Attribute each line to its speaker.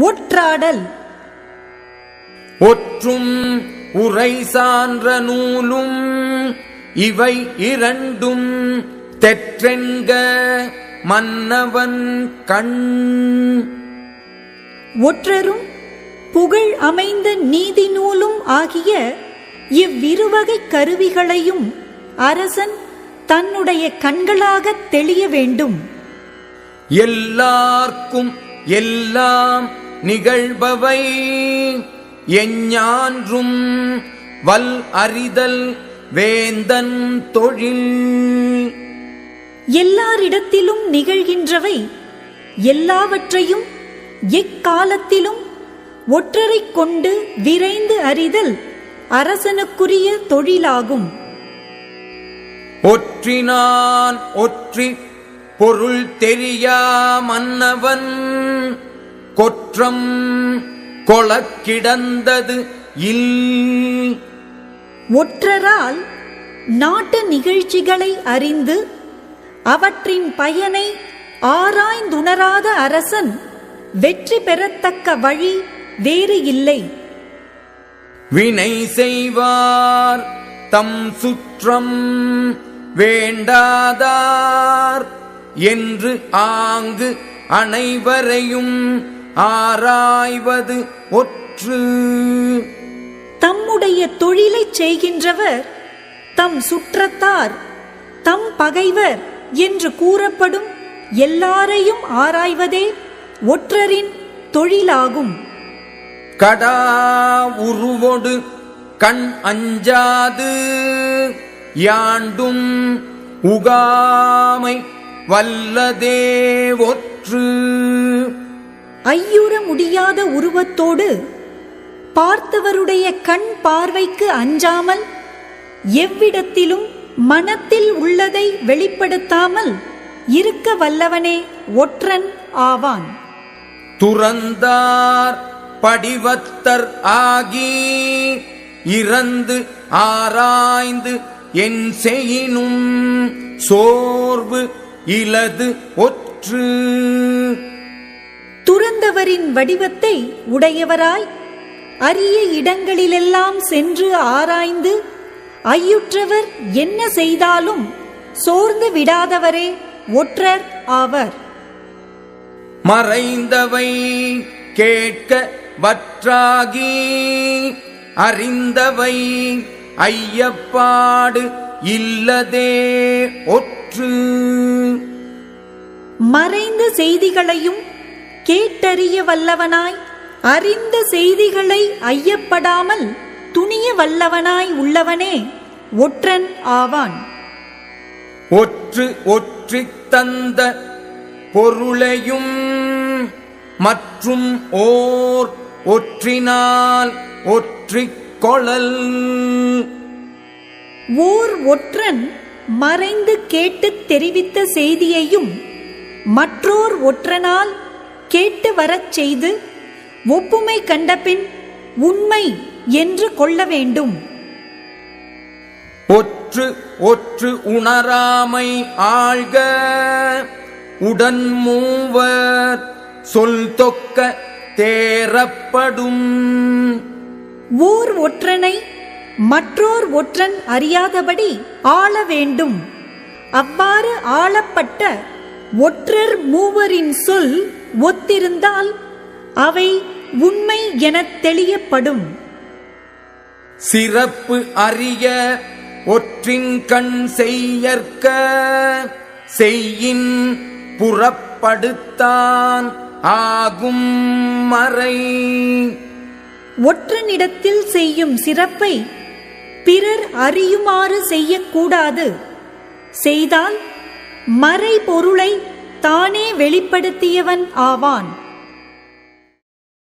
Speaker 1: ஒற்றாடல்.
Speaker 2: ஒற்றும் உரை சான்ற நூலும் இவை இரண்டும் தெற்றென்க மன்னவன் கண்.
Speaker 1: ஒற்றரும் புகழ் அமைந்த நீதி நூலும் ஆகிய இவ்விருவகை கருவிகளையும் அரசன் தன்னுடைய கண்களாகத் தெளிய வேண்டும்.
Speaker 2: எல்லார்க்கும் எல்லாம் நிகழ்பவை. எஞ்ஞான்றும் வல் அறிதல் வேந்தன் தொழில்.
Speaker 1: எல்லாரிடத்திலும் நிகழ்கின்றவை. எல்லாவற்றையும் எக்காலத்திலும் ஒற்றரைக் கொண்டு விரைந்து அறிதல் அரசனுக்குரிய தொழிலாகும்.
Speaker 2: ஒற்றினான் ஒற்றி பொருள் தெரியா மன்னவன் கொற்றம் கொளக் கிடந்தது இல்.
Speaker 1: ஒற்றரால் நாட்டு நிகழ்ச்சிகளை அறிந்து அவற்றின் பயனை ஆராய்ந்துணராத அரசன் வெற்றி பெறத்தக்க வழி வேறு இல்லை.
Speaker 2: வினை செய்வார் தம் சுற்றம் வேண்டாதார் என்று ஆங்கு அனைவரையும் ஆராய்வது ஒற்று.
Speaker 1: தம்முடைய தொழிலைச் செய்கின்றவர் தம் சுற்றத்தார் தம் பகைவர் என்று கூறப்படும் எல்லாரையும் ஆராய்வதே ஒற்றரின் தொழிலாகும்.
Speaker 2: கடா உருவொடு கண் அஞ்சாது யாண்டும் உகாமை வல்லதே ஒற்று.
Speaker 1: ஐயுற முடியாத உருவத்தோடு பார்த்தவருடைய கண் பார்வைக்கு அஞ்சாமல் எவ்விடத்திலும் மனத்தில் உள்ளதை வெளிப்படுத்தாமல் இருக்க வல்லவனே ஒற்றன் ஆவான்.
Speaker 2: துறந்தார் படிவத்தர் ஆகி இறந்து ஆராய்ந்து என் செய்யினும் சோர்வு இலது ஒற்று.
Speaker 1: துறந்தவரின் வடிவத்தை உடையவராய் அரிய இடங்களிலெல்லாம் சென்று ஆராய்ந்து ஐயுற்றவர் என்ன செய்தாலும் சோர்ந்து விடாதவரே ஒற்றர் ஆவர்.
Speaker 2: மறைந்தவை கேட்க வற்றாகி அறிந்தவை ஐயப்பாடு இல்லதே ஒற்று.
Speaker 1: மறைந்த செய்திகளையும் கேட்டறிய வல்லவனாய் அறிந்த செய்திகளை ஐயப்படாமல் துணிய வல்லவனாய் உள்ளவனே ஒற்றன் ஆவான்.
Speaker 2: ஒற்று ஒற்றித் தந்த பொருளையும் மற்றும் ஓர் ஒற்றினால் ஒற்றிக் கொளல்
Speaker 1: ஓர் ஒற்றன் மறைந்து கேட்டுத் தெரிவித்த செய்தியையும் மற்றோர் ஒற்றனால் கேட்டு வரச் செய்து ஒப்புமை கண்டபின் உண்மை என்று கொள்ள வேண்டும்.
Speaker 2: ஒற்று ஒற்று உணராமை ஆழ்க உடன் மூவர் சொல் தொக்க தேரப்படும்
Speaker 1: ஓர் ஒற்றனை மற்றோர் ஒற்றன் அறியாதபடி ஆள வேண்டும். அவ்வாறு ஆளப்பட்ட ஒற்றர் மூவரின் சொல் ஒத்திருந்தால் அவை உண்மை எனத் தெளியப்படும்.
Speaker 2: சிறப்பு அறிய ஒற்றின் கண் செய்யற்க செய்யின் புறப்படுத்தான் ஆகும் மறை.
Speaker 1: ஒற்றனிடத்தில் செய்யும் சிறப்பை பிறர் அறியுமாறு செய்யக்கூடாது. செய்தால் மறை பொருளை தானே வெளிப்படுத்தியவன் ஆவான்.